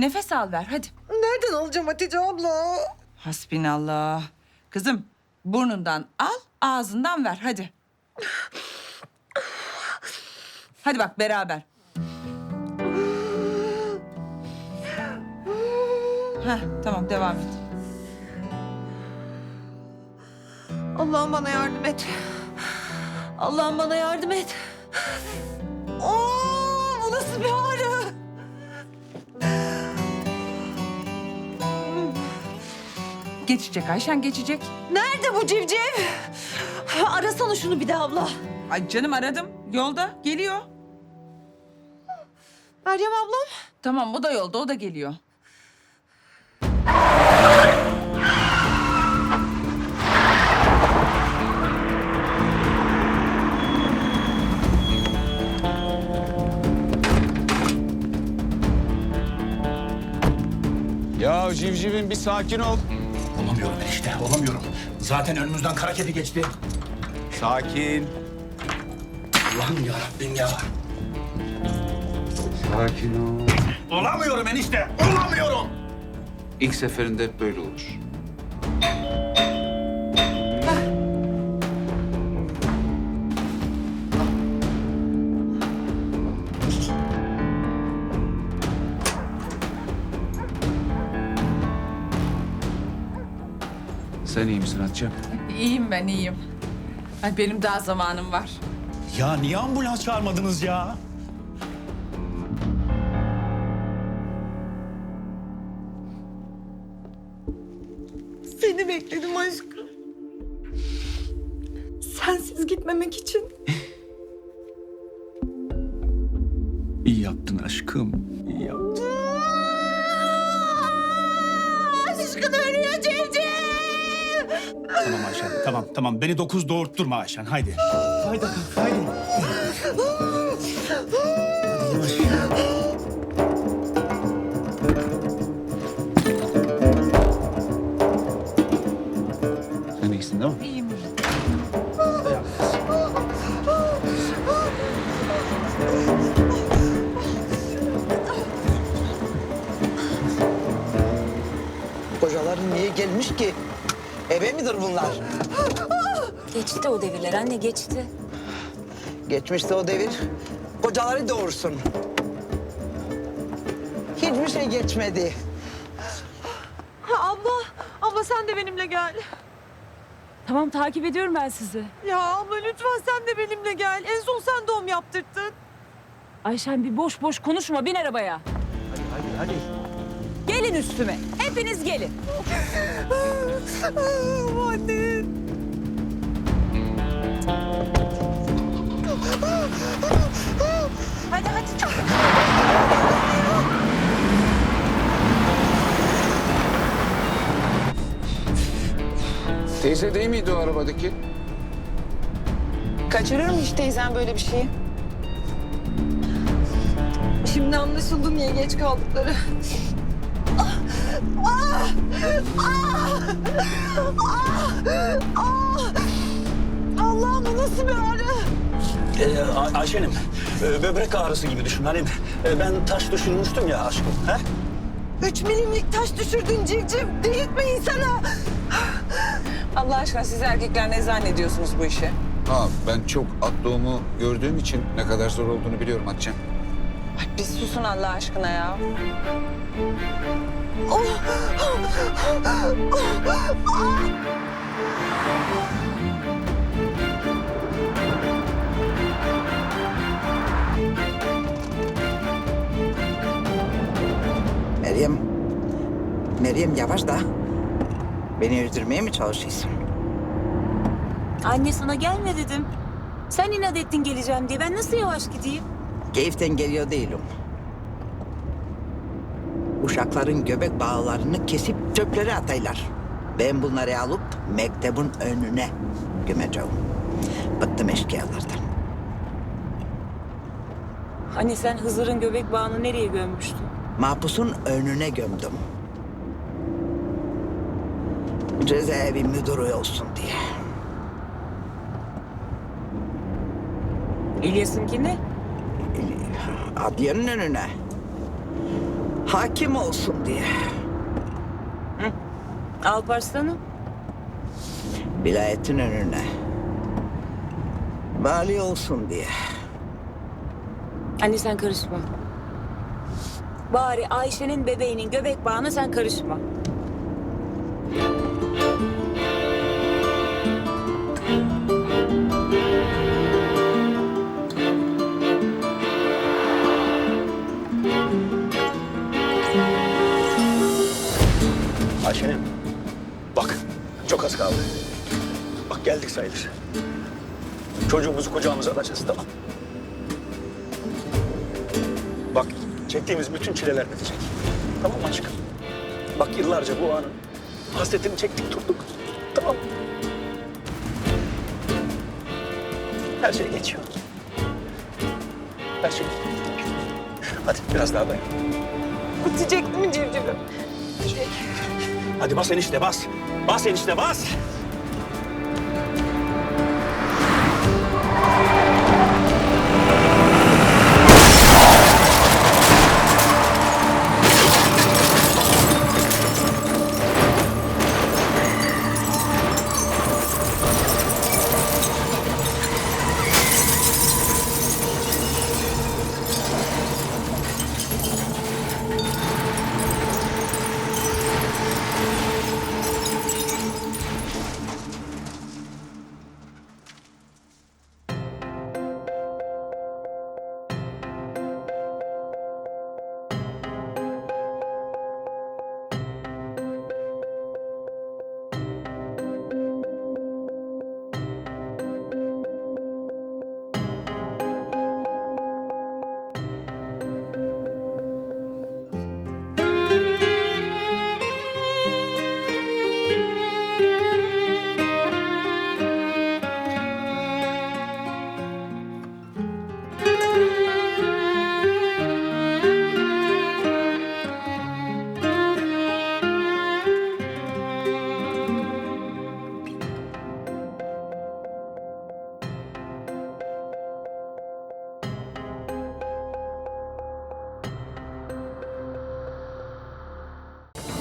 Nefes al ver hadi. Nereden alacağım Hatice abla? Hasbinallah. Kızım burnundan al ağzından ver hadi. Hadi bak beraber. Heh, tamam devam et. Allah'ım bana yardım et. Allah'ım bana yardım et. Geçecek Ayşen geçecek. Nerede bu civciv? Arasana şunu bir de abla. Ay canım aradım. Yolda geliyor. Meryem ablam. Tamam o da yolda o da geliyor. Ya civcivin bir sakin ol. Olamıyorum enişte, olamıyorum. Zaten önümüzden kara kedi geçti. Sakin. Allah'ım ya Rabbim ya. Sakin ol. Olamıyorum enişte, olamıyorum. İlk seferinde hep böyle olur. Sen iyi misin Hatice'm? İyiyim ben iyiyim. Ay benim daha zamanım var. Ya niye ambulans çağırmadınız ya? Seni bekledim aşkım. Sensiz gitmemek için. İyi yaptın aşkım, iyi yaptın. Aşkın ölüyor civciv. Tamam Ayşen, tamam tamam. Beni dokuz doğurtturma Ayşen, haydi. Haydi, haydi. Sen iyisin değil mi? İyiyim. Kocaların niye gelmiş ki? Ebe midir bunlar? Geçti o devirler anne geçti. Geçmişte o devir. Kocaları doğursun. Hiçbir şey geçmedi. Ha, abla, abla sen de benimle gel. Tamam takip ediyorum ben sizi. Ya abla lütfen sen de benimle gel. En son sen doğum yaptırttın. Ayşen bir boş boş konuşma bin arabaya. Hadi hadi hadi. Gelin üstüme. Hepiniz gelin. Anne. Hadi hadi. Teyze değil miydi o arabadaki? Kaçırır mı hiç teyzen böyle bir şeyi? Şimdi anlaşıldı niye geç kaldıkları. Allah'ım bu nasıl bir ağrı? Ee, Ay- Ayşen'im, e, böbrek ağrısı gibi düşün. Hani e, ben taş düşürmüştüm ya aşkım. He? Üç milimlik taş düşürdün civciv. Delirtme insana. Allah aşkına siz erkekler ne zannediyorsunuz bu işi? Ha ben çok at doğumu gördüğüm için ne kadar zor olduğunu biliyorum Hatice'm. Ay, bir susun Allah aşkına ya. Meryem. Meryem yavaş da. Beni öldürmeye mi çalışıyorsun? Anne sana gelme dedim. Sen inat ettin geleceğim diye. Ben nasıl yavaş gideyim? Keyiften geliyor değilim. Uşakların göbek bağlarını kesip çöplere ataylar. Ben bunları alıp mektebin önüne gömeceğim. Bıktım eşkıyalardan. Hani sen Hızır'ın göbek bağını nereye gömmüştün? Mahpusun önüne gömdüm. Cezaevi müdürü olsun diye. İlyas'ınki ne? Adliyenin önüne. Hakim olsun diye. Alparslan'ım. Vilayetin önüne. Vali olsun diye. Anne sen karışma. Bari Ayşe'nin bebeğinin göbek bağına sen karışma. Geldik sayılır. Çocuğumuzu kucağımıza alacağız tamam. Bak çektiğimiz bütün çileler bitecek. Tamam mı aşkım? Bak yıllarca bu anın hasretini çektik durduk. Tamam mı? Her şey geçiyor. Her şey Hadi biraz daha dayan. Bitecek mi civcivim? Hadi bas enişte bas. Bas enişte bas.